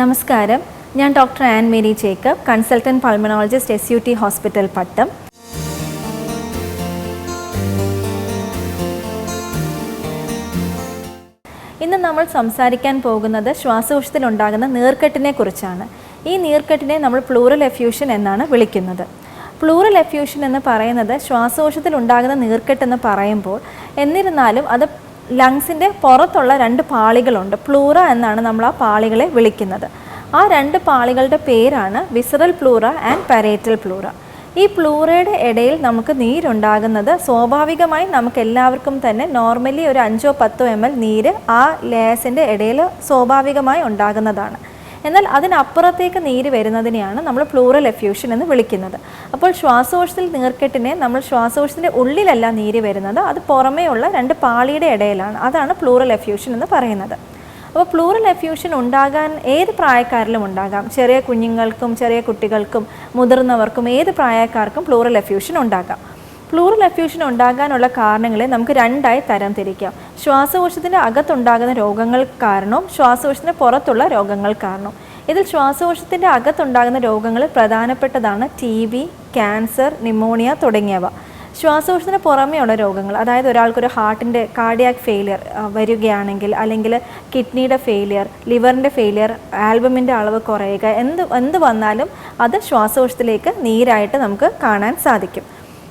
നമസ്കാരം. ഞാൻ doctor Ann Mary Jacob consultant pulmonologist S U T hospital Pattom. ഇന്ന് നമ്മൾ സംസാരിക്കാൻ പോകുന്നത് ശ്വാസകോശത്തിൽ ഉണ്ടാകുന്ന നീർക്കെട്ടിനെ കുറിച്ചാണ്. ഈ നീർക്കെട്ടിനെ നമ്മൾ പ്ലൂറൽ എഫ്യൂഷൻ എന്നാണ് വിളിക്കുന്നത്. പ്ലൂറൽ എഫ്യൂഷൻ എന്ന് പറയുന്നത് ശ്വാസകോശത്തിൽ ഉണ്ടാകുന്ന നീർക്കെട്ടെന്ന് പറയുമ്പോൾ എന്നിരുന്നാലും അത് ലങ്സിന്റെ പുറത്തുള്ള രണ്ട് പാളികളുണ്ട്. പ്ലൂറ എന്നാണ് നമ്മൾ ആ പാളികളെ വിളിക്കുന്നത്. ആ രണ്ട് പാളികളുടെ പേരാണ് visceral pleura and parietal pleura. ഈ പ്ലൂറയുടെ ഇടയിൽ നമുക്ക് നീരുണ്ടാകുന്നത് സ്വാഭാവികമായി നമുക്ക് എല്ലാവർക്കും തന്നെ നോർമലി ഒരു അഞ്ചോ പത്തോ എം എൽ നീര് ആ ലേസിന്റെ ഇടയിൽ സ്വാഭാവികമായി ഉണ്ടാകുന്നതാണ്. എന്നാൽ അതിനപ്പുറത്തേക്ക് നീര് വരുന്നതിനെയാണ് നമ്മൾ പ്ലൂറൽ എഫ്യൂഷൻ എന്ന് വിളിക്കുന്നത്. അപ്പോൾ ശ്വാസകോശത്തിൽ നീർക്കെട്ടിനെ നമ്മൾ ശ്വാസകോശത്തിന്റെ ഉള്ളിലല്ല നീര് വരുന്നത് അത് പുറമേ ഉള്ള രണ്ട് പാളിയുടെ ഇടയിലാണ്. അതാണ് പ്ലൂറൽ എഫ്യൂഷൻ എന്ന് പറയുന്നത്. അപ്പോൾ പ്ലൂറൽ എഫ്യൂഷൻ ഉണ്ടാകാൻ ഏത് പ്രായക്കാരിലും ഉണ്ടാകാം. ചെറിയ കുഞ്ഞുങ്ങൾക്കും ചെറിയ കുട്ടികൾക്കും മുതിർന്നവർക്കും ഏത് പ്രായക്കാർക്കും പ്ലൂറൽ എഫ്യൂഷൻ ഉണ്ടാകാം. പ്ലൂറൽ എഫ്യൂഷൻ ഉണ്ടാകാനുള്ള കാരണങ്ങളെ നമുക്ക് രണ്ടായി തരം തിരിക്കാം. ശ്വാസകോശത്തിന്റെ അകത്തുണ്ടാകുന്ന രോഗങ്ങൾ കാരണവും ശ്വാസകോശത്തിന് പുറത്തുള്ള രോഗങ്ങൾ കാരണവും. ഇതിൽ ശ്വാസകോശത്തിന്റെ അകത്തുണ്ടാകുന്ന രോഗങ്ങളിൽ പ്രധാനപ്പെട്ടതാണ് ടി ബി ക്യാൻസർ നിമോണിയ തുടങ്ങിയവ. ശ്വാസകോശത്തിന് പുറമെയുള്ള രോഗങ്ങൾ അതായത് ഒരാൾക്കൊരു ഹാർട്ടിന്റെ കാർഡിയാക് ഫെയിലിയർ വരികയാണെങ്കിൽ അല്ലെങ്കിൽ കിഡ്നിയുടെ ഫെയിലിയർ ലിവറിന്റെ ഫെയിലിയർ ആൽബമിന്റെ അളവ് കുറയുക എന്ത് എന്ത് വന്നാലും അത് ശ്വാസകോശത്തിലേക്ക് നീരായിട്ട് നമുക്ക് കാണാൻ സാധിക്കും.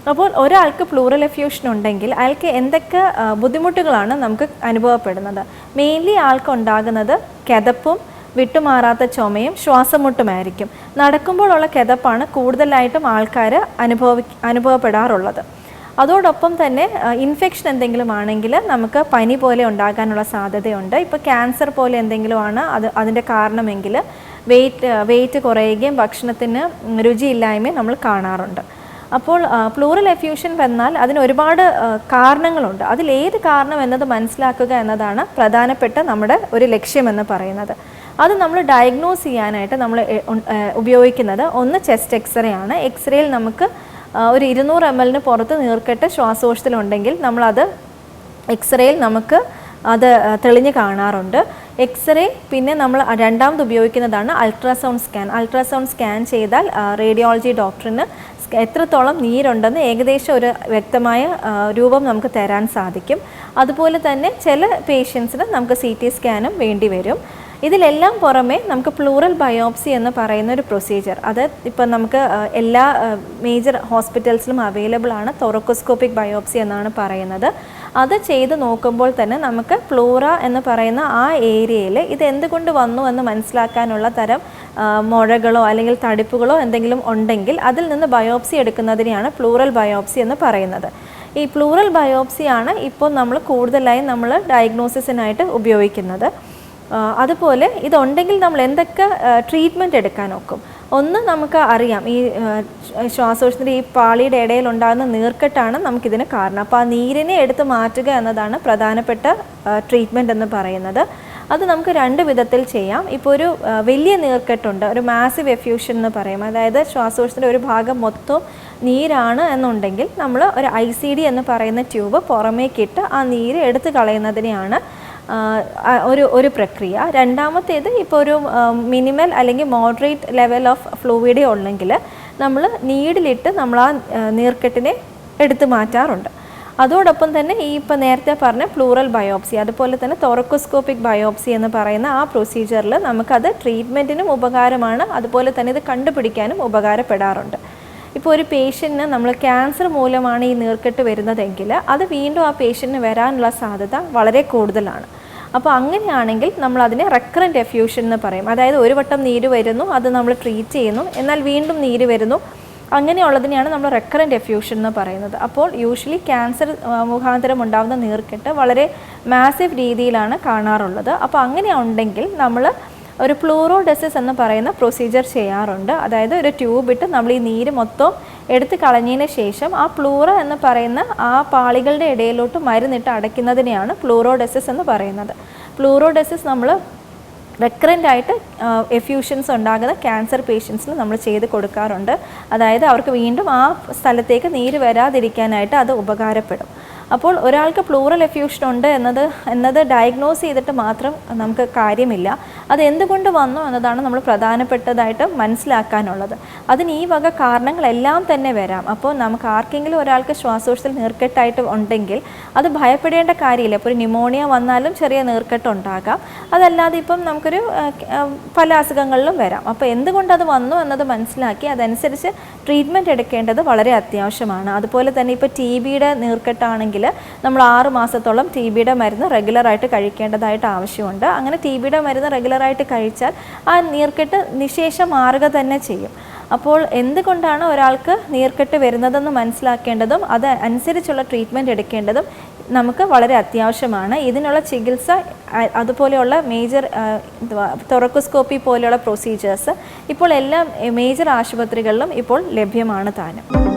അപ്പോൾ ഒരാൾക്ക് പ്ലൂറൽ എഫ്യൂഷൻ ഉണ്ടെങ്കിൽ അയാൾക്ക് എന്തൊക്കെ ബുദ്ധിമുട്ടുകളാണ് നമുക്ക് അനുഭവപ്പെടുന്നത്? മെയിൻലി ആൾക്ക് ഉണ്ടാകുന്നത് കിതപ്പും വിട്ടുമാറാത്ത ചുമയും ശ്വാസമുട്ടുമായിരിക്കും. നടക്കുമ്പോഴുള്ള കിതപ്പാണ് കൂടുതലായിട്ടും ആൾക്കാർ അനുഭവി അനുഭവപ്പെടാറുള്ളത്. അതോടൊപ്പം തന്നെ ഇൻഫെക്ഷൻ എന്തെങ്കിലും ആണെങ്കിൽ നമുക്ക് പനി പോലെ ഉണ്ടാകാനുള്ള സാധ്യതയുണ്ട്. ഇപ്പോൾ ക്യാൻസർ പോലെ എന്തെങ്കിലും ആണ് അത് അതിന്റെ കാരണമെങ്കിൽ വെയിറ്റ് വെയിറ്റ് കുറയുകയും ഭക്ഷണത്തിന് രുചിയില്ലായ്മയും നമ്മൾ കാണാറുണ്ട്. അപ്പോൾ പ്ലൂറൽ എഫ്യൂഷൻ വന്നാൽ അതിന് ഒരുപാട് കാരണങ്ങളുണ്ട്. അതിൽ ഏത് കാരണം എന്നത് മനസ്സിലാക്കുക എന്നതാണ് പ്രധാനപ്പെട്ട നമ്മുടെ ഒരു ലക്ഷ്യമെന്ന് പറയുന്നത്. അത് നമ്മൾ ഡയഗ്നോസ് ചെയ്യാനായിട്ട് നമ്മൾ ഉപയോഗിക്കുന്നത് ഒന്ന് ചെസ്റ്റ് എക്സ്റേ ആണ്. എക്സ്റേയിൽ നമുക്ക് ഒരു ഇരുന്നൂറ് എം എല്ലിന് പുറത്ത് നീർക്കെട്ട് ശ്വാസകോശത്തിലുണ്ടെങ്കിൽ നമ്മളത് എക്സ്റേയിൽ നമുക്ക് അത് തെളിഞ്ഞ് കാണാറുണ്ട്. എക്സ്റേ പിന്നെ നമ്മൾ രണ്ടാമത് ഉപയോഗിക്കുന്നതാണ് അൾട്രാസൗണ്ട് സ്കാൻ അൾട്രാസൗണ്ട് സ്കാൻ ചെയ്താൽ റേഡിയോളജി ഡോക്ടറിന് എത്രത്തോളം നീരുണ്ടെന്ന് ഏകദേശം ഒരു വ്യക്തമായ രൂപം നമുക്ക് തരാൻ സാധിക്കും. അതുപോലെ തന്നെ ചില പേഷ്യൻസിന് നമുക്ക് സി ടി സ്കാനും വേണ്ടി വരും. ഇതിലെല്ലാം പുറമെ നമുക്ക് പ്ലൂറൽ ബയോപ്സി എന്ന് പറയുന്ന ഒരു പ്രൊസീജിയർ അത് ഇപ്പം നമുക്ക് എല്ലാ മേജർ ഹോസ്പിറ്റൽസിലും അവൈലബിൾ ആണ് തൊറക്കോസ്കോപ്പിക് ബയോപ്സി എന്നാണ് പറയുന്നത്. അത് ചെയ്ത് നോക്കുമ്പോൾ തന്നെ നമുക്ക് പ്ലൂറ എന്ന് പറയുന്ന ആ ഏരിയയിൽ ഇത് എന്തുകൊണ്ട് വന്നു എന്ന് മനസ്സിലാക്കാനുള്ള തരം മുഴകളോ അല്ലെങ്കിൽ തടിപ്പുകളോ എന്തെങ്കിലും ഉണ്ടെങ്കിൽ അതിൽ നിന്ന് ബയോപ്സി എടുക്കുന്നതിനെയാണ് പ്ലൂറൽ ബയോപ്സി എന്ന് പറയുന്നത്. ഈ പ്ലൂറൽ ബയോപ്സിയാണ് ഇപ്പോൾ നമ്മൾ കൂടുതലായും നമ്മൾ ഡയഗ്നോസിസിനായിട്ട് ഉപയോഗിക്കുന്നത്. അതുപോലെ ഇതുണ്ടെങ്കിൽ നമ്മൾ എന്തൊക്കെ ട്രീറ്റ്മെന്റ് എടുക്കാൻ നോക്കും. ഒന്ന് നമുക്ക് അറിയാം ഈ ആ, ശ്വാസകോശത്തിന്റെ ഈ പാളിയുടെ ഇടയിൽ ഉണ്ടാകുന്ന നീർക്കെട്ടാണ് നമുക്കിതിന് കാരണം. അപ്പോൾ ആ നീരിനെ എടുത്ത് മാറ്റുക എന്നതാണ് പ്രധാനപ്പെട്ട ട്രീറ്റ്മെന്റ് എന്ന് പറയുന്നത്. അത് നമുക്ക് രണ്ട് വിധത്തിൽ ചെയ്യാം. ഇപ്പോൾ ഒരു വലിയ നീർക്കെട്ടുണ്ട്. ഒരു മാസീവ് എഫ്യൂഷൻ എന്ന് പറയും. അതായത് ശ്വാസകോശത്തിന്റെ ഒരു ഭാഗം മൊത്തം നീരാണ് എന്നുണ്ടെങ്കിൽ നമ്മൾ ഒരു ഐ സി ഡി എന്ന് പറയുന്ന ട്യൂബ് പുറമേക്കിട്ട് ആ നീര് എടുത്തു കളയുന്നതിനെയാണ് ഒരു ഒരു പ്രക്രിയ. രണ്ടാമത്തേത് ഇപ്പോൾ ഒരു മിനിമൽ അല്ലെങ്കിൽ മോഡറേറ്റ് ലെവൽ ഓഫ് ഫ്ലൂയിഡേ ഉള്ളെങ്കിൽ നമ്മൾ നീഡിലിട്ട് നമ്മൾ ആ, നീർക്കെട്ടിനെ എടുത്തു മാറ്റാറുണ്ട്. അതോടൊപ്പം തന്നെ ഈ ഇപ്പോൾ നേരത്തെ പറഞ്ഞ പ്ലൂറൽ ബയോപ്സി അതുപോലെ തന്നെ തോറക്കോസ്കോപ്പിക് ബയോപ്സി എന്ന് പറയുന്ന ആ പ്രൊസീജിയറിൽ നമുക്കത് ട്രീറ്റ്മെന്റിനും ഉപകാരമാണ്. അതുപോലെ തന്നെ ഇത് കണ്ടുപിടിക്കാനും ഉപകാരപ്പെടാറുണ്ട്. ഇപ്പോൾ ഒരു പേഷ്യന്റിന് നമ്മൾ ക്യാൻസർ മൂലമാണ് ഈ നീർക്കെട്ട് വരുന്നതെങ്കിൽ അത് വീണ്ടും ആ പേഷ്യന്റിന് വരാനുള്ള സാധ്യത വളരെ കൂടുതലാണ്. അപ്പോൾ അങ്ങനെയാണെങ്കിൽ നമ്മൾ അതിനെ റെക്കറന്റ് എഫ്യൂഷൻ എന്ന് പറയും. അതായത് ഒരു വട്ടം നീര് വരുന്നു അത് നമ്മൾ ട്രീറ്റ് ചെയ്യുന്നു. എന്നാൽ വീണ്ടും നീര് വരുന്നു അങ്ങനെയുള്ളതിനെയാണ് നമ്മൾ റെക്കറന്റ് എഫ്യൂഷൻ എന്ന് പറയുന്നത്. അപ്പോൾ യൂഷ്വലി ക്യാൻസർ മുഖാന്തരം ഉണ്ടാകുന്ന നീർക്കെട്ട് വളരെ മാസീവ് രീതിയിലാണ് കാണാറുള്ളത്. അപ്പോൾ അങ്ങനെ ഉണ്ടെങ്കിൽ നമ്മൾ ഒരു പ്ലൂറോഡെസിസ് എന്ന് പറയുന്ന പ്രൊസീജിയർ ചെയ്യാറുണ്ട്. അതായത് ഒരു ട്യൂബ് ഇട്ട് നമ്മൾ ഈ നീര് മൊത്തം എടുത്ത് കളഞ്ഞതിന് ശേഷം ആ പ്ലൂറ എന്ന് പറയുന്ന ആ പാളികളുടെ ഇടയിലോട്ട് മരുന്നിട്ട് അടയ്ക്കുന്നതിനെയാണ് പ്ലൂറോഡെസിസ് എന്ന് പറയുന്നത്. പ്ലൂറോഡെസിസ് നമ്മൾ റെക്കറന്റ് ആയിട്ട് എഫ്യൂഷൻസ് ഉണ്ടാകുന്ന ക്യാൻസർ പേഷ്യൻസിന് നമ്മൾ ചെയ്ത് കൊടുക്കാറുണ്ട്. അതായത് അവർക്ക് വീണ്ടും ആ സ്ഥലത്തേക്ക് നീര് വരാതിരിക്കാനായിട്ട് അത് ഉപകാരപ്പെടും. അപ്പോൾ ഒരാൾക്ക് പ്ലൂറൽ എഫ്യൂഷൻ ഉണ്ട് എന്നത് എന്നത് ഡയഗ്നോസ് ചെയ്തിട്ട് മാത്രം നമുക്ക് കാര്യമില്ല. അത് എന്തുകൊണ്ട് വന്നു എന്നതാണ് നമ്മൾ പ്രധാനപ്പെട്ടതായിട്ട് മനസ്സിലാക്കാനുള്ളത്. അതിന് ഈ വക കാരണങ്ങളെല്ലാം തന്നെ വരാം. അപ്പോൾ നമുക്ക് ആർക്കെങ്കിലും ഒരാൾക്ക് ശ്വാസകോശത്തിൽ നീർക്കെട്ടായിട്ട് ഉണ്ടെങ്കിൽ അത് ഭയപ്പെടേണ്ട കാര്യമില്ല. ഇപ്പോൾ ഒരു ന്യൂമോണിയ വന്നാലും ചെറിയ നീർക്കെട്ട് ഉണ്ടാകാം. അതല്ലാതെ ഇപ്പം നമുക്കൊരു പല അസുഖങ്ങളിലും വരാം. അപ്പോൾ എന്തുകൊണ്ട് അത് വന്നു എന്നത് മനസ്സിലാക്കി അതനുസരിച്ച് ട്രീറ്റ്മെന്റ് എടുക്കേണ്ടത് വളരെ അത്യാവശ്യമാണ്. അതുപോലെ തന്നെ ഇപ്പോൾ ടി ബിയുടെ നീർക്കെട്ടാണെങ്കിൽ നമ്മൾ ആറ് മാസത്തോളം ടി ബിയുടെ മരുന്ന് റെഗുലറായിട്ട് കഴിക്കേണ്ടതായിട്ട് ആവശ്യമുണ്ട്. അങ്ങനെ ടി ബിയുടെ മരുന്ന് റെഗുലറായിട്ട് കഴിച്ചാൽ ആ നീർക്കെട്ട് നിശേഷം മാറുക തന്നെ ചെയ്യും. അപ്പോൾ എന്തുകൊണ്ടാണ് ഒരാൾക്ക് നീർക്കെട്ട് വരുന്നതെന്ന് മനസ്സിലാക്കേണ്ടതും അത് അനുസരിച്ചുള്ള ട്രീറ്റ്മെന്റ് എടുക്കേണ്ടതും നമുക്ക് വളരെ അത്യാവശ്യമാണ്. ഇതിനുള്ള ചികിത്സ അതുപോലെയുള്ള മേജർ തൊറക്കോസ്കോപ്പി പോലെയുള്ള പ്രൊസീജിയേഴ്സ് ഇപ്പോൾ എല്ലാ മേജർ ആശുപത്രികളിലും ഇപ്പോൾ ലഭ്യമാണ് താനും.